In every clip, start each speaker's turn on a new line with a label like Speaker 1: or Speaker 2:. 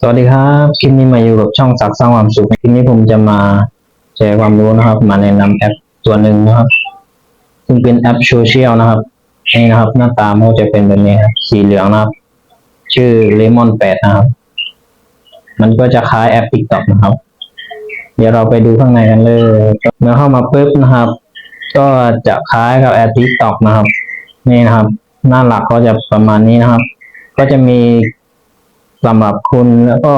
Speaker 1: สวัสดีครับ คลิปนี้มาอยู่กับช่องสักสร้างความสุข คลิปนี้ผมจะมาแชร์ความรู้นะครับ มาแนะนำแอปตัวหนึ่งนะครับ ซึ่งเป็นแอปโซเชียลนะครับนี่นะครับ หน้าตามันจะเป็นแบบนี้ครับ สีเหลืองนะครับ ชื่อ Lemon 8นะครับ มันก็จะคล้ายแอป TikTok นะครับ เดี๋ยวเราไปดูข้างในกันเลย เมื่อเข้ามาปุ๊บนะครับ ก็จะคล้ายกับแอป TikTok นะครับ นี่นะครับ หน้าหลักก็จะประมาณนี้นะครับ ก็จะมี สำหรับคุณแล้วก็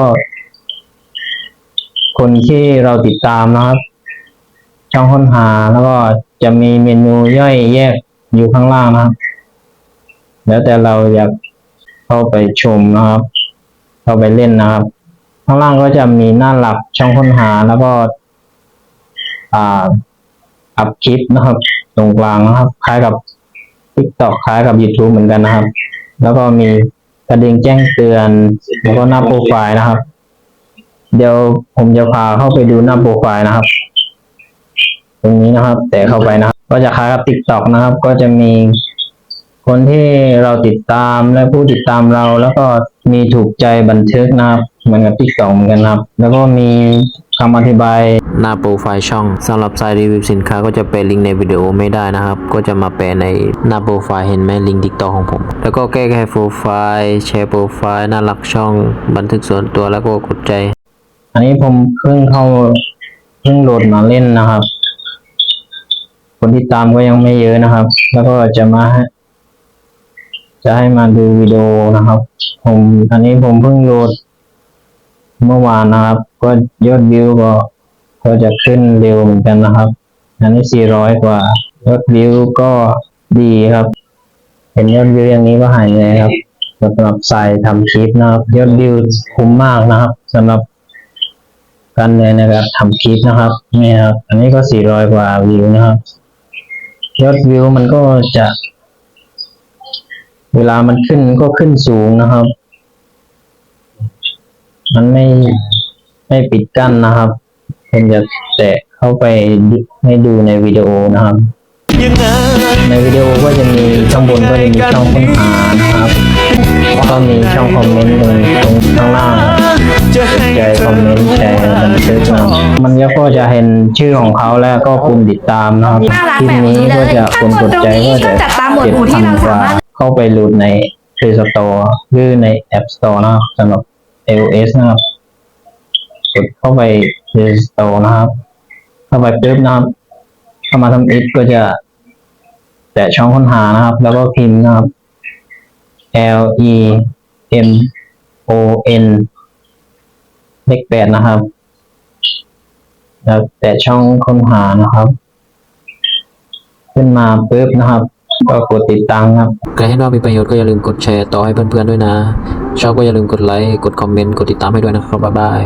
Speaker 1: คนที่เราติดตามนะครับช่องค้นหาแล้วก็จะมีเมนูย่อยแยกอยู่ข้างล่างนะครับ แล้วแต่เราอยากเข้าไปชมนะครับ เข้าไปเล่นนะครับ ข้างล่างก็จะมีหน้าหลักช่องค้นหาแล้วก็อ่าอัพคลิปนะครับ ตรงกลางนะครับ คล้ายกับ TikTok คล้ายกับ YouTube เหมือนกันนะครับ แล้วก็มี กระดิ่งแจ้งเตือนแล้วก็หน้าโปรไฟล์นะครับ เดี๋ยวผมจะพาเข้าไปดูหน้าโปรไฟล์นะครับ ตรงนี้นะครับ แต่เข้าไปนะครับ ก็จะคล้ายกับ TikTok นะครับ ก็จะมีคนที่เราติดตามและผู้ติดตามเรา แล้วก็มีถูกใจบันทึกนะครับ เหมือนกับ TikTok เหมือนกันนะครับ แล้วก็มี คำอธิบาย
Speaker 2: หน้าโปรไฟล์ช่องสำหรับสายรีวิวสินค้าก็จะแปะลิงก์ในวิดีโอไม่ได้นะครับ ก็จะมาแปะในหน้าโปรไฟล์เห็นไหมลิงก์ทิกตอกของผม แล้วก็แก้ไขโปรไฟล์แชร์โปรไฟล์หน้าหลักช่อง บันทึกส่วนตัวแล้วก็กดใจ
Speaker 1: อันนี้ผมเพิ่งเข้าเพิ่งโหลดมาเล่นนะครับ คนที่ตามก็ยังไม่เยอะนะครับ แล้วก็จะมาให้จะให้มาดูวิดีโอนะครับ ผมอันนี้ผมเพิ่งโหลดเมื่อวานนะครับ ก็ยอดวิวก็ก็จะขึ้นเร็วเหมือนกันนะครับ อันนี้ 400 กว่ายอดวิวก็ดีครับ เห็นยอดวิวอย่างนี้ก็หายเลยครับสำหรับใส่ทำคลิปนะครับ ยอดวิวคุ้มมากนะครับสำหรับการเรียนนะครับทำคลิปนะครับนี่ครับ อันนี้ก็สี่ร้อยกว่าวิวนะครับ ยอดวิวมันก็จะ เวลามันขึ้นก็ขึ้นสูงนะครับ มันไม่ ไม่ปิดกั้นนะครับผมจะแตะเข้าไปให้ดูในวิดีโอนะครับ ในวิดีโอก็จะมีข้างบนก็จะมีช่องค้นหานะครับแล้วก็มีช่องคอมเมนต์ตรงตรงข้างล่างใจคอมเมนต์แชร์บันทึกนะครับมันก็จะเห็นชื่อของเขาแล้วก็ปุ่มติดตามนะครับ
Speaker 3: น่ารัก
Speaker 1: คลิป
Speaker 3: แบบ
Speaker 1: นี้
Speaker 3: นี้
Speaker 1: ก็จะคนกดใจก็จะ
Speaker 3: องจัดตามหมวด
Speaker 1: เจ็ด
Speaker 3: หมู่ที่
Speaker 1: พัน
Speaker 3: เรา
Speaker 1: กว่าเข้าไปโหลดใน Play Store หรือใน App Store นะครับสำหรับ iOS นะครับ กดเข้าไป Play Store นะครับเข้าไปปุ๊บนะครับเข้ามาทำอิฟก็จะแตะช่องค้นหานะครับ แล้วก็พิมพ์นะครับ L E M O N เลขแปดนะครับแล้วแตะช่องค้นหานะครับ ขึ้นมาปุ๊บนะครับ ก็กดติดตามครับ
Speaker 2: ใครให้เรามีประโยชน์ก็อย่าลืมกดแชร์ต่อให้เพื่อนๆด้วยนะ ชอบก็อย่าลืมกดไลค์ กดคอมเมนต์ กดติดตามให้ด้วยนะครับ บ๊ายบาย